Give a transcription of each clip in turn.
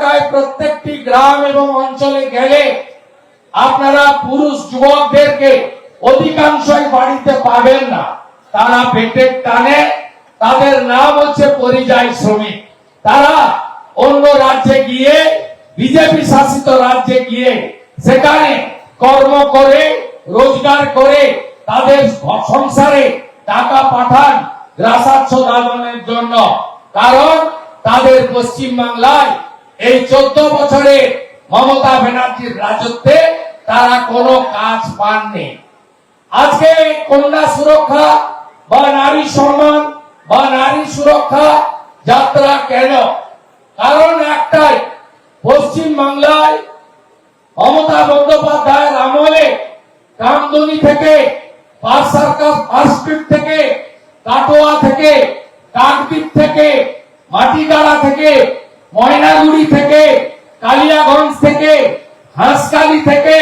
এলাকায় প্রত্যেকটি গ্রাম এবং অঞ্চলে গেলে আপনারা পুরুষ যুবকদেরকে অধিকাংশই বাড়িতে পাবেন না। তারা পেটের টানে, তাদের নাম হচ্ছে পরিযায়ী শ্রমিক। তারা অন্য রাজ্যে গিয়ে, বিজেপি শাসিত রাজ্যে গিয়ে, সেখানে কর্ম করে, রোজগার করে, তাদের সংসারে টাকা পাঠান গ্রাসাচ্ছ দালনের জন্য। কারণ তাদের পশ্চিম বাংলায় এই চোদ্দ বছরে মমতা ব্যানার্জির রাজত্বে তারা কোনো কাজ পাননি। আজকে কন্যা সুরক্ষা বা নারী সম্মান বা নারী সুরক্ষা যাত্রা কেন? কারণ একটাই পশ্চিম বাংলায় মমতা বন্দ্যোপাধ্যায়ের আমলে কামদুনি থেকে থেকে, কাটোয়া থেকে কাকদ্বীপ থেকে মাটিগাড়া থেকে ময়নাগুড়ি থেকে, কালিয়াগঞ্জ থেকে হাঁসকালি থেকে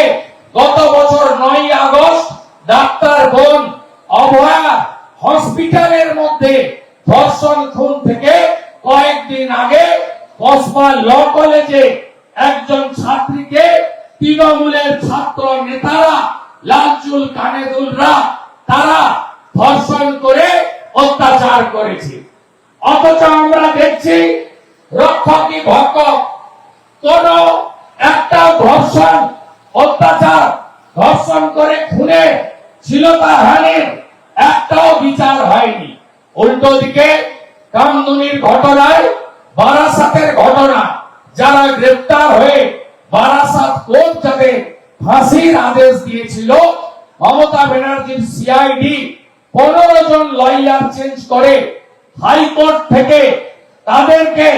গত বছর নয় আগস্ট ডাক্তার বোন অভয়া হসপিটালের মধ্যে ধর্ষণ খুন থেকে কয়েকদিন আগে কসবা ল কলেজে একজন ছাত্রীকে তৃণমূলের ছাত্র নেতারা লালচুল কানেদুলরা তারা ধর্ষণ করে অত্যাচার করেছে। অথচ আমরা দেখছি রক্ষকই ভক্ষক। কোন একটা ধর্ষণ, অত্যাচার, ধর্ষণ করে খুনে ছিলতা হানির একটাও বিচার হয়নি। উল্টো দিকে কামদুনির ঘটনায়, বারাসাতের ঘটনা, যারা গ্রেপ্তার হয়ে বারাসাত কোর্ট যাতে ফাঁসির আদেশ দিয়েছিল, মমতা ব্যানার্জির সিআইডি পনেরো জন লয়ার চেঞ্জ করে হাইকোর্ট থেকে তাদেরকে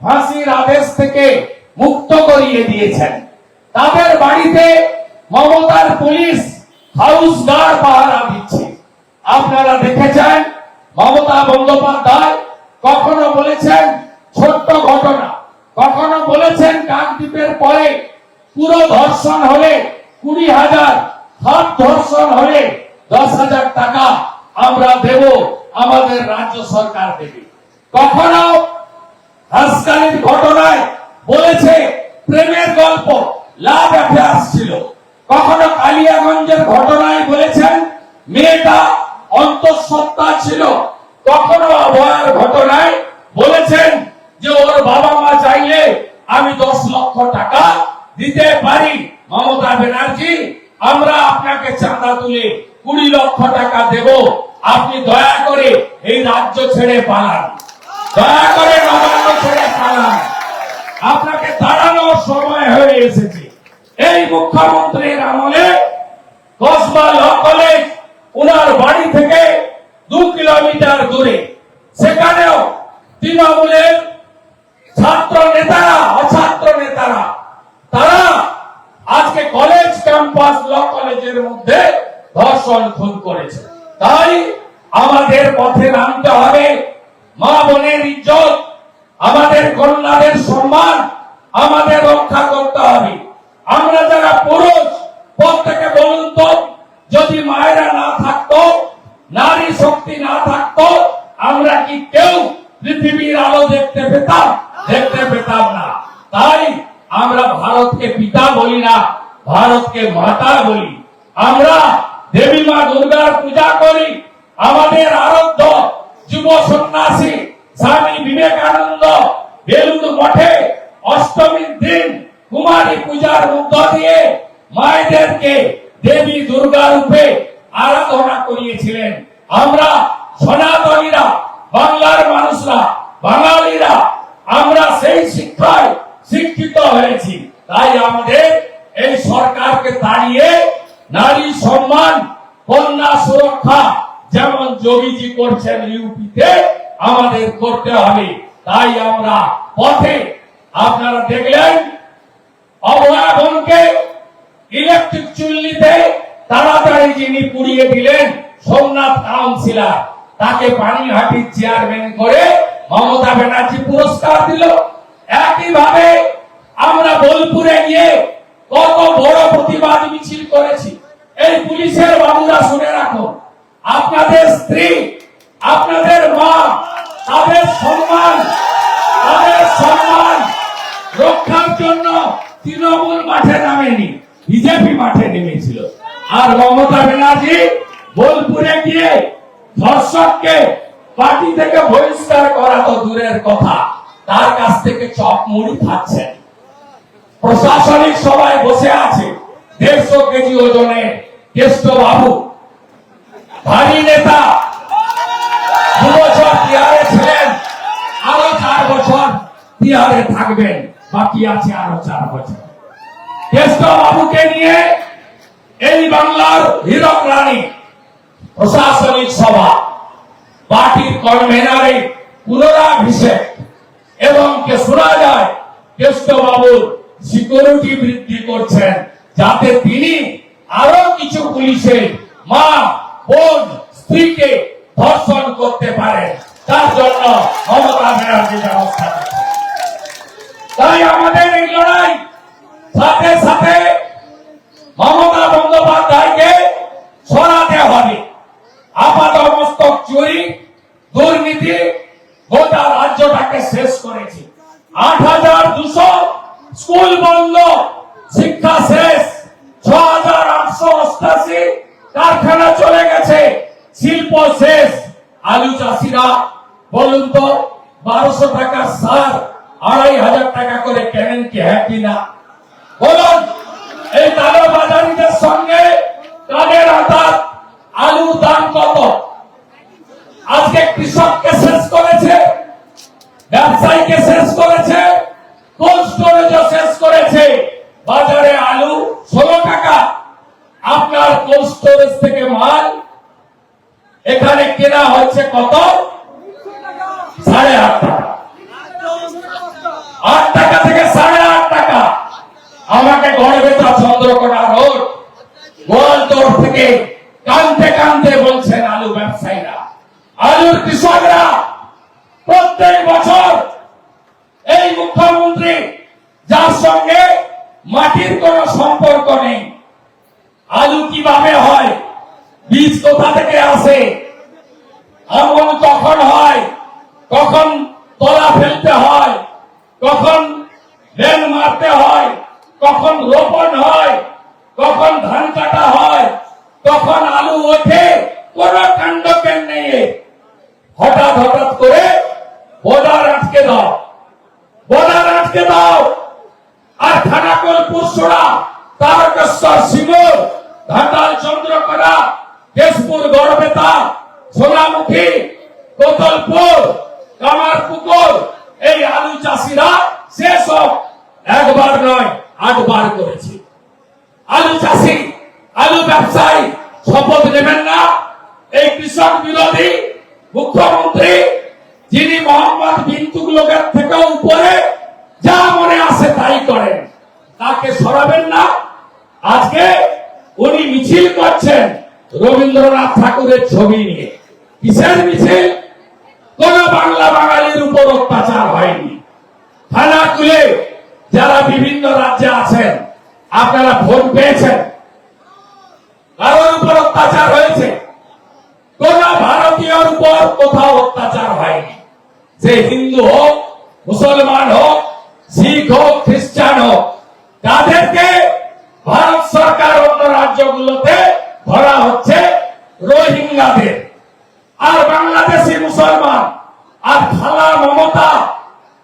ফাঁসির আদেশ থেকে মুক্ত করিয়ে দিয়েছেন। তাদের বাড়িতে মমতার পুলিশ হাউস গার্ড পাহারা দিচ্ছে। আপনারা দেখেছেন, মমতা বন্দ্যোপাধ্যায় কখনো বলেছেন, ছোট্ট ঘটনা কখনো বলেছেন কাকদ্বীপের পরে পুরো ধর্ষণ হলে কুড়ি হাজার, হাত ধর্ষণ হলে দশ হাজার টাকা আমরা দেব, আমাদের রাজ্য সরকার দেবে। কখনো হাসকালির ঘটনায় বলেছে প্রেমের গল্প, লাভ অ্যাফেয়ার্স ছিল কখনো কালিয়াগঞ্জের ঘটনায় বলেছেন, মেয়েটা অন্তঃসত্ত্বা ছিল। কখনো অভয়ার ঘটনায় বলেছেন যে ওর বাবা মা চাইলে আমি দশ লক্ষ টাকা দিতে পারি। মমতা ব্যানার্জি, আমরা আপনাকে চাঁদা তুলে কুড়ি লক্ষ টাকা দেব। আপনি দয়া করে এই রাজ্য ছেড়ে পালান। দয়া করে নবান্ন ছেড়ে পালান। আপনাকে দাঁড়ানোর সময় হয়ে এসেছে। এই মুখ্যমন্ত্রীর আমলে কসবা ল কলেজ উনার বাড়ি থেকে দু কিলোমিটার দূরে। সেখানেও তৃণমূলের ছাত্র নেতারা, অছাত্র নেতারা, তারা আজকে কলেজ ক্যাম্পাস ল কলেজের মধ্যে ধর্ষণ খুন করেছে। তাই আমাদের পথে নামতে হবে। মা বোনের ইজ্জত, আমাদের কন্যাদের সম্মান, আমাদের রক্ষা করতে হবে। আমরা যারা পুরুষ, প্রত্যেকে বলুন তো, যদি মায়েরা না থাকতো, নারী শক্তি না থাকতো, আমরা কি কেউ পৃথিবীর আলো দেখতে পেতাম? দেখতে পেতাম না। তাই আমরা ভারতকে পিতা বলি না, ভারতকে মাতা বলি। আমরা দেবী মা দুর্গার পূজা করি, আমাদের আরাধ্য যুব সন্ন্যাসী স্বামী বিবেকানন্দ বেলুর মঠে অষ্টমীর দিন কুমারী পূজার মধ্য দিয়ে মায়েদেরকে দেবী দুর্গা রূপে আরাধনা করিয়েছিলেন। আমরা সনাতনীরা, বাংলার মানুষরা, বাঙালিরা, আমরা সেই শিক্ষায় শিক্ষিত হয়েছি। তাই আমাদের এই সরকারকে দাঁড়িয়ে নারী সম্মান, কন্যা সুরক্ষা যেমন যোগীজি করছেন ইউপিতে, আমাদের করতে হবে। তাই আমরা পথে আপনারা দেখলেন অভয়াবনকে ইলেকট্রিক চুল্লিতে তাড়াতাড়ি যিনি পুড়িয়ে দিলেন, সোমনাথ কাউন্সিলর, তাকে পানিহাটির চেয়ারম্যান করে মমতা ব্যানার্জি পুরস্কার দিল। একইভাবে আমরা বোলপুরে গিয়ে কত বড় প্রতিবাদ মিছিল করেছি। এই আপনাদের স্ত্রী, আপনাদের মা, তাদের সম্মান তাদের সম্মান রক্ষা জন্য তৃণমূল মাঠে নামেনি, বিজেপি মাঠে নেমেছিল। আর মমতা ব্যানার্জি বোলপুরে গিয়ে ধর্ষককে পার্টি থেকে বহিষ্কার করা তো দূরের কথা, তার কাছ থেকে চপ মুড়ি খাচ্ছেন। প্রশাসনিক সবাই বসে আছে দেড়শো কেজি ওজনের কেষ্ট বাবু। ভারী নেতা। দু বছর বিহারে ছিলেন, আরও চার বছর বিহারে থাকবেন, বাকি আছে আরও চার বছর। কেষ্ট বাবুকে নিয়ে এই বাংলার হীরক রানী প্রশাসনিক সভা, পার্টির কনভেনারে পুনরাভিষেক এবং কে শোনা যায় কেষ্ট বাবুর সিকিউরিটি বৃদ্ধি করছেন, যাতে তিনি আরও কিছু পুলিশের মা বোন স্ত্রীকে ধর্ষণ করতে পারেন তার জন্য মমতা ব্যানার্জি ব্যবস্থা তাই আমাদের এই লড়াই সাথে সাথে মমতা বন্দ্যোপাধ্যায়কে সরাতে হবে। আপাত মস্তক চুরি, দুর্নীতি গোটা রাজ্যটাকে শেষ করেছে। আট হাজার দুশো স্কুল বন্ধ, শিক্ষা শেষ, ছ হাজার আটশো অষ্টাশি কারখানা চলে গেছে। শিল্প শেষ। আলু চাষিরা, বলুন তো, বারোশো টাকা সার আড়াই হাজার টাকা করে কেনেন কি হ্যাঁ কিনা বলুন, এই দাদা বাজারিদের সঙ্গে কাদের আলু আলুর দাম কত? আজকে কৃষককে এখানে কেনা হচ্ছে কত? সাড়ে আট টাকা। আট টাকা থেকে সাড়ে আট টাকা। আমাকে গড়বেতা চন্দ্রকোনা রোড গোয়ালতোড় থেকে কানতে কানতে বলছেন আলু ব্যবসায়ীরা। আলুর কৃষকরা প্রত্যেক বছর এই মুখ্যমন্ত্রী যার সঙ্গে মাটির কোনো সম্পর্ক নেই, আলু কীভাবে হয় বীজ কোথা থেকে আসে? আমন কখন হয়? কখন তলা ফেলতে হয়? কখন রেল মারতে হয়? কখন রোপণ হয়? কখন ধান কাটা হয়? কখন আলু ওঠে? কোন কাণ্ড কেন হঠাৎ হঠাৎ করে বোর্ডার আটকে দাও। বোর্ডার আটকে দাও। আর খানাকুল পুরসুরা, তারকেশ্বর সিঙ্গুর ঘাটাল চন্দ্রকোনা কেশপুর গড়বেতা সোনামুখী কোতলপুর কামারপুকুর এই আলু চাষিরা শেষ হোক একবার নয় আটবার করেছে আলু চাষি আলু ব্যবসায়ী শপথ নেবেন না এই কৃষক বিরোধী মুখ্যমন্ত্রী যিনি মোহাম্মদ বিন তুগলকের থেকেও উপরে, যা মনে আসে তাই করেন। তাকে সরাবেন না। আজকে উনি মিছিল করছেন রবীন্দ্রনাথ ঠাকুরের ছবি নিয়ে। কিসের মিছিল? কোন বাংলা বাঙালির উপর অত্যাচার হয়নি। থানা খুলে যারা বিভিন্ন রাজ্যে আছেন, আপনারা ফোন পেয়েছেন। কারোর উপর অত্যাচার হয়েছে কোন ভারতীয়র উপর কোথাও অত্যাচার হয়নি। সে হিন্দু হোক, মুসলমান হোক, শিখ হোক, খ্রিস্টান হোক, তাদেরকে ভারত সরকার অন্য রাজ্যগুলোতে ধরা হচ্ছে রোহিঙ্গাদের। আর বাংলাদেশি মুসলমান আর খালা মমতা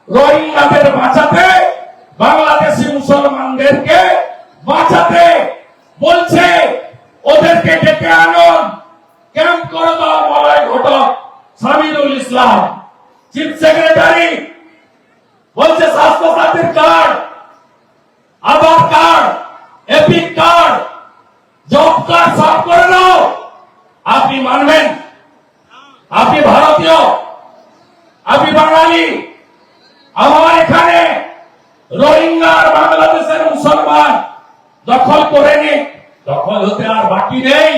রোহিঙ্গাদের বাঁচাতে বাংলাদেশি মুসলমানদেরকে বাঁচাতে বলছে, ওদেরকে ডেকে আনুন। ক্যাম্প করে দাও, মলয় ঘটক। সামিরুল ইসলাম, চিফ সেক্রেটারি, বলছে স্বাস্থ্য সাথীর card, Aadhaar card, EPIC card, job card সব করে নাও। আপনি মানবেন? আপনি ভারতীয়? আপনি বাঙালি? আমার এখানে রোহিঙ্গা আর বাংলাদেশের মুসলমান দখল করে নি দখল হতে আর বাকি নেই।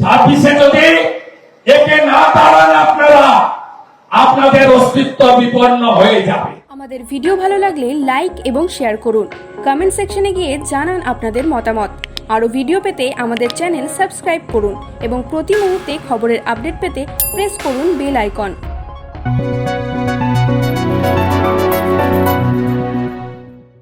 ছাব্বিশে যদি একে না দাঁড়ান আপনারা, আপনাদের অস্তিত্ব বিপন্ন হয়ে যাবে। আমাদের ভিডিও ভালো লাগলে লাইক এবং শেয়ার করুন। কমেন্ট সেকশনে গিয়ে জানান আপনাদের মতামত। আরও ভিডিও পেতে আমাদের চ্যানেল সাবস্ক্রাইব করুন এবং প্রতি মুহূর্তে খবরের আপডেট পেতে প্রেস করুন বেল আইকন।